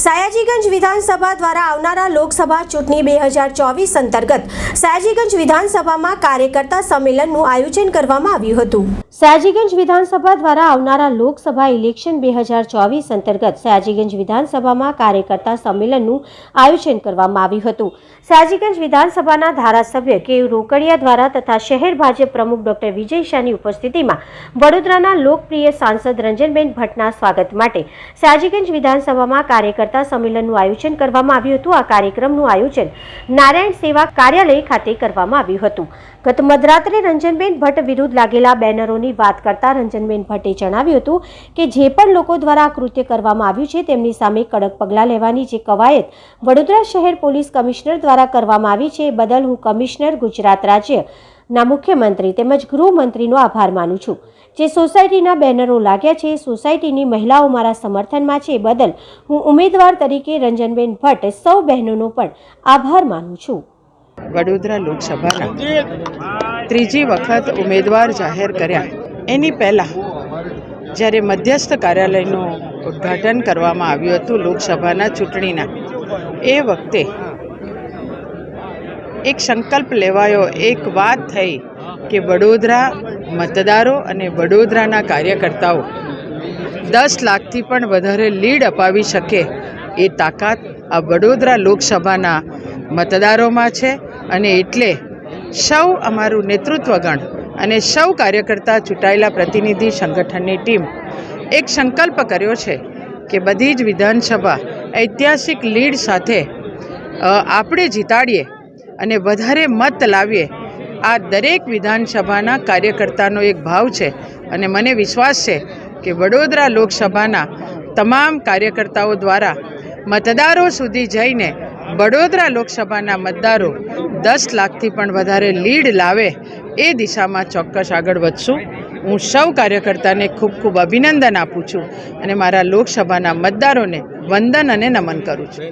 સયાજીગંજ વિધાનસભા દ્વારા આવનારા લોકસભા ચૂંટણી બે હજાર ચોવીસ અંતર્ગત સયાજીગંજ વિધાનસભામાં કાર્યકર્તા સંમેલનનું આયોજન કરવામાં આવ્યું હતું. સયાજીગંજ વિધાનસભા દ્વારા આવનારા લોકસભા ઇલેક્શન બે હજાર ચોવીસ અંતર્ગત સયાજીગંજ વિધાનસભામાં કાર્યકર્તા સંમેલનનું આયોજન કરવામાં આવ્યું હતું. સયાજીગંજ વિધાનસભાના ધારાસભ્ય કે. રોકડિયા દ્વારા તથા શહેર ભાજપ પ્રમુખ ડોક્ટર વિજય શાહની ઉપસ્થિતિમાં વડોદરાના લોકપ્રિય સાંસદ રંજનબેન ભટ્ટના સ્વાગત માટે સયાજીગંજ વિધાનસભામાં કાર્યકર્તા સંમેલનનું આયોજન કરવામાં આવ્યું હતું. આ કાર્યક્રમનું આયોજન નારાયણ સેવા કાર્યાલય ખાતે કરવામાં આવ્યું હતું. ગત મધરાત્રે રંજનબેન ભટ્ટ વિરુદ્ધ લાગેલા બેનરોની વાત કરતા રંજનબેન ભટ્ટે જણાવ્યું હતું કે જે પણ લોકો દ્વારા આ કૃત્ય કરવામાં આવ્યું છે, તેમની સામે કડક પગલાં લેવાની જે કવાયત વડોદરા શહેર પોલીસ કમિશનર દ્વારા કરવામાં આવી છે. એ બદલ હું કમિશનર, ગુજરાત રાજ્ય ના મુખ્યમંત્રી તેમજ ગૃહમંત્રીનો આભાર માનું છું. જે સોસાયટીના બેનરો લાગ્યા છે, સોસાયટીની મહિલાઓ મારા સમર્થનમાં છે બદલ હું ઉમેદવાર તરીકે રંજનબેન ભટ્ટ સૌ બહેનોનો પણ આભાર માનું છું. વડોદરા લોકસભાના ત્રીજી વખત ઉમેદવાર જાહેર કર્યા. એની પહેલાં જ્યારે મધ્યસ્થ કાર્યાલયનું ઉદ્ઘાટન કરવામાં આવ્યું હતું લોકસભાના ચૂંટણીના, એ વખતે એક સંકલ્પ લેવાયો. એક વાત થઈ કે વડોદરા મતદારો અને વડોદરાના કાર્યકર્તાઓ દસ લાખથી પણ વધારે લીડ અપાવી શકે એ તાકાત આ વડોદરા લોકસભાના મતદારોમાં છે અને એટલે સૌ અમારું નેતૃત્વગણ અને સૌ કાર્યકર્તા ચૂંટાયેલા પ્રતિનિધિ સંગઠનની ટીમ એક સંકલ્પ કર્યો છે કે બધી જ વિધાનસભા ઐતિહાસિક લીડ સાથે આપણે જીતાડીએ અને વધારે મત લાવીએ. આ દરેક વિધાનસભાના કાર્યકર્તાનો એક ભાવ છે અને મને વિશ્વાસ છે કે વડોદરા લોકસભાના તમામ કાર્યકર્તાઓ દ્વારા મતદારો સુધી જઈને વડોદરા લોકસભાના મતદારો દસ લાખથી પણ વધારે લીડ લાવે એ દિશામાં ચોક્કસ આગળ વધશું. હું સૌ કાર્યકર્તાને ખૂબ ખૂબ અભિનંદન આપું છું અને મારા લોકસભાના મતદારોને વંદન અને નમન કરું છું.